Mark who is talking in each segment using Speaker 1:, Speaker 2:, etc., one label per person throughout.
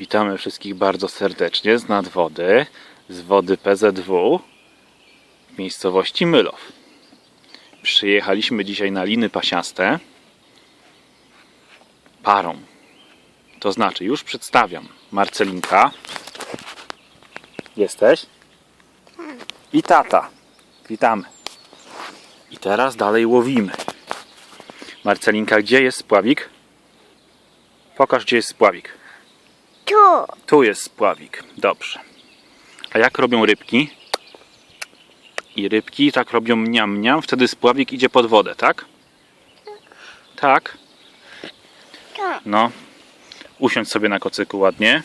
Speaker 1: Witamy wszystkich bardzo serdecznie z nadwody, z wody PZW w miejscowości Mylow. Przyjechaliśmy dzisiaj na liny pasiaste parą. To znaczy, już przedstawiam Marcelinka. Jesteś? I tata. Witamy. I teraz dalej łowimy. Marcelinka, gdzie jest spławik? Pokaż, gdzie jest spławik.
Speaker 2: Tu.
Speaker 1: Tu jest spławik. Dobrze. A jak robią rybki? I rybki tak robią mniam mniam, wtedy spławik idzie pod wodę, tak? Tak.
Speaker 2: Tu.
Speaker 1: No. Usiądź sobie na kocyku ładnie.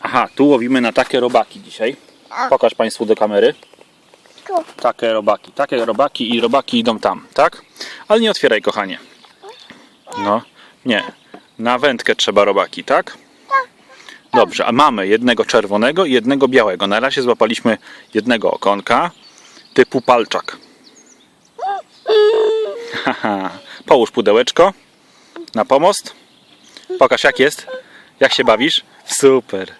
Speaker 1: Aha, tu łowimy na takie robaki dzisiaj. Pokaż Państwu do kamery. Takie robaki, takie robaki i robaki idą tam, tak? Ale nie otwieraj, kochanie. No, nie. Na wędkę trzeba robaki, tak? Dobrze, a mamy jednego czerwonego i jednego białego. Na razie złapaliśmy jednego okonka typu palczak. Haha. Połóż pudełeczko na pomost. Pokaż jak jest. Jak się bawisz? Super.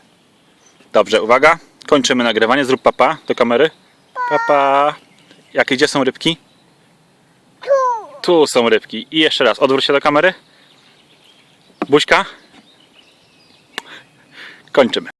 Speaker 1: Dobrze, uwaga. Kończymy nagrywanie. Zrób papa do kamery. Papa. Jakie gdzie są rybki?
Speaker 2: Tu.
Speaker 1: Tu są rybki. I jeszcze raz, odwróć się do kamery. Buźka. Kończymy.